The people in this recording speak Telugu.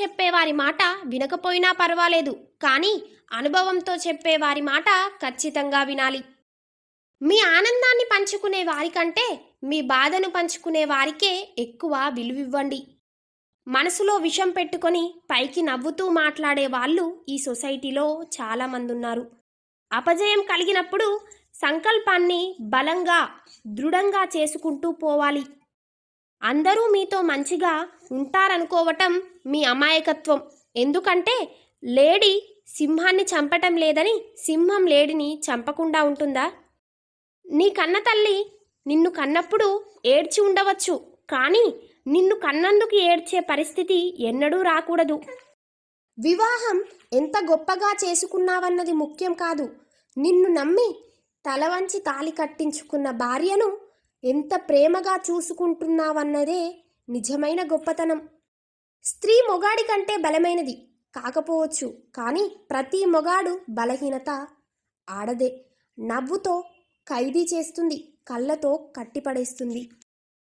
చెప్పేవారి మాట వినకపోయినా పర్వాలేదు కానీ అనుభవంతో చెప్పేవారి మాట ఖచ్చితంగా వినాలి. మీ ఆనందాన్ని పంచుకునే వారికంటే మీ బాధను పంచుకునే వారికే ఎక్కువ విలువివ్వండి. మనసులో విషం పెట్టుకొని పైకి నవ్వుతూ మాట్లాడే వాళ్ళు ఈ సొసైటీలో చాలామంది ఉన్నారు అపజయం కలిగినప్పుడు సంకల్పాన్ని బలంగా దృఢంగా చేసుకుంటూ పోవాలి. అందరూ మీతో మంచిగా ఉంటారనుకోవటం మీ అమాయకత్వం. ఎందుకంటే లేడీ సింహాన్ని చంపటం లేదని సింహం లేడిని చంపకుండా ఉంటుందా? నీ కన్న తల్లి నిన్ను కన్నప్పుడు ఏడ్చి ఉండవచ్చు కానీ నిన్ను కన్నందుకు ఏడ్చే పరిస్థితి ఎన్నడూ రాకూడదు. వివాహం ఎంత గొప్పగా చేసుకున్నావన్నది ముఖ్యం కాదు. నిన్ను నమ్మి తల వంచి తాలి కట్టించుకున్న భార్యను ఎంత ప్రేమగా చూసుకుంటున్నావన్నదే నిజమైన గొప్పతనం. స్త్రీ మొగాడి కంటే బలమైనది కాకపోవచ్చు కానీ ప్రతి మొగాడు బలహీనత ఆడదే. నవ్వుతో ఖైదీ చేస్తుంది కళ్ళతో కట్టిపడేస్తుంది.